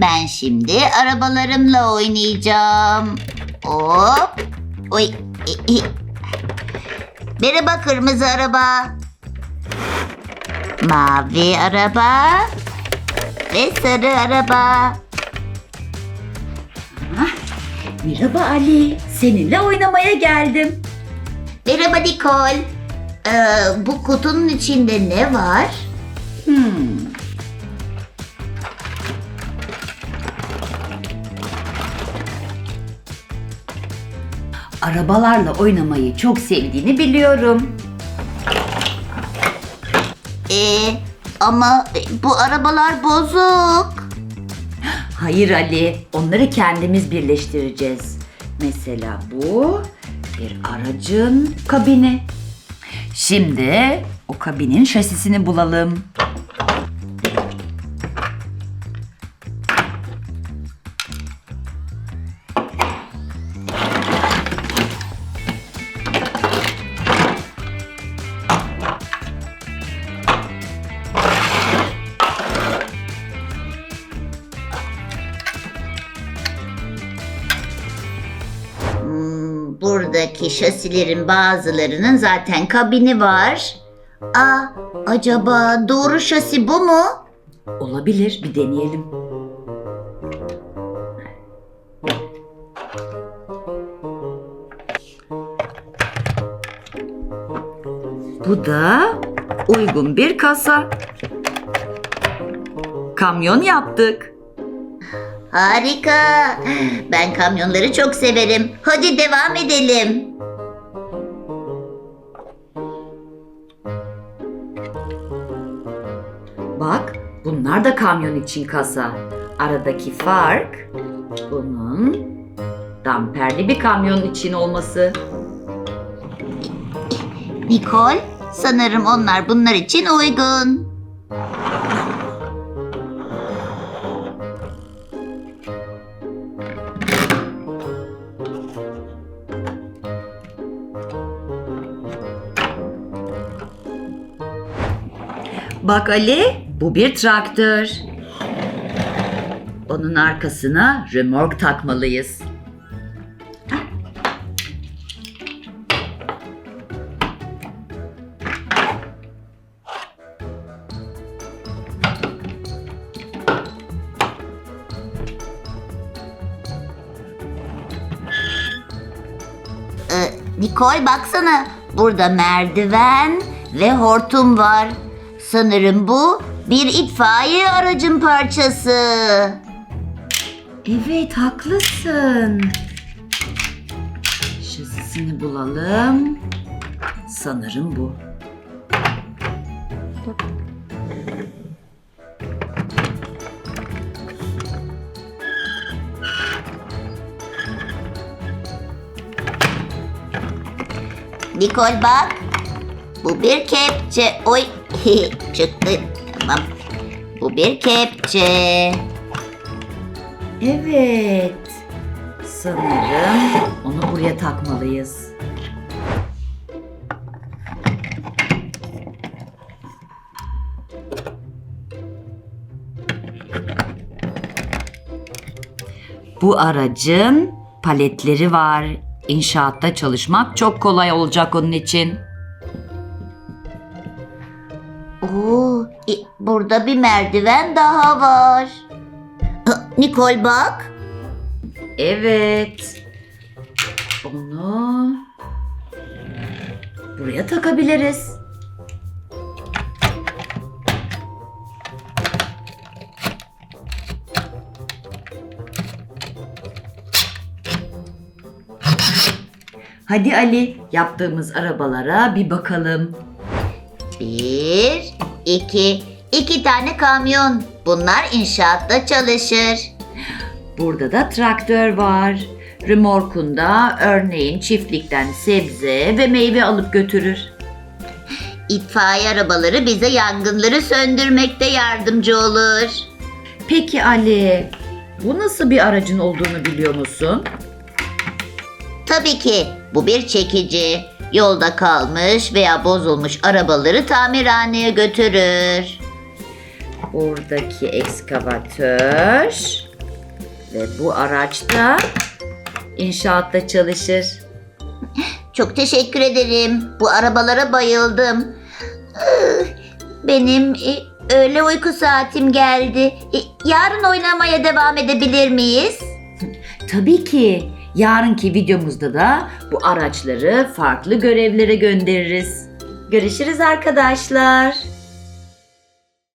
Ben şimdi arabalarımla oynayacağım. Hop. Oy. Merhaba kırmızı araba. Mavi araba. Ve sarı araba. Merhaba Ali, seninle oynamaya geldim. Merhaba Nicole. Ee, bu kutunun içinde ne var? Hmm. Arabalarla oynamayı çok sevdiğini biliyorum. Ee, ama bu arabalar bozuk. Hayır Ali, onları kendimiz birleştireceğiz. Mesela bu bir aracın kabini. Şimdi o kabinin şasisini bulalım. Buradaki şasilerin bazılarının zaten kabini var. Aa, acaba doğru şasi bu mu? Olabilir, bir deneyelim. Bu da uygun bir kasa. Kamyon yaptık. Harika. Ben kamyonları çok severim. Hadi devam edelim. Bak, bunlar da kamyon için kasa. Aradaki fark bunun damperli bir kamyon için olması. Nicole, sanırım onlar bunlar için uygun. Bak Ali, bu bir traktör. Onun arkasına remork takmalıyız. Ee, Nicole baksana. Burada merdiven ve hortum var. Sanırım bu bir itfaiye aracın parçası. Evet, haklısın. Şasisini bulalım. Sanırım bu. Nicole bak. Bu bir kepçe. Oy çıktı. Tamam. Bu bir kepçe. Evet. Sanırım onu buraya takmalıyız. Bu aracın paletleri var. İnşaatta çalışmak çok kolay olacak onun için. Oo, i- burada bir merdiven daha var. Hı, Nicole bak. Evet. Onu buraya takabiliriz. Hadi Ali, yaptığımız arabalara bir bakalım. Bir, iki, iki tane kamyon. Bunlar inşaatta çalışır. Burada da traktör var. Remorkunda örneğin çiftlikten sebze ve meyve alıp götürür. İtfaiye arabaları bize yangınları söndürmekte yardımcı olur. Peki Ali, bu nasıl bir aracın olduğunu biliyor musun? Tabii ki bu bir çekici. Yolda kalmış veya bozulmuş arabaları tamirhaneye götürür. Buradaki ekskavatör Ve bu araç da inşaatta çalışır. Çok teşekkür ederim. Bu arabalara bayıldım. Benim e, öğle uyku saatim geldi. E, Yarın oynamaya devam edebilir miyiz? Tabii ki. Yarınki videomuzda da bu araçları farklı görevlere göndeririz. Görüşürüz arkadaşlar.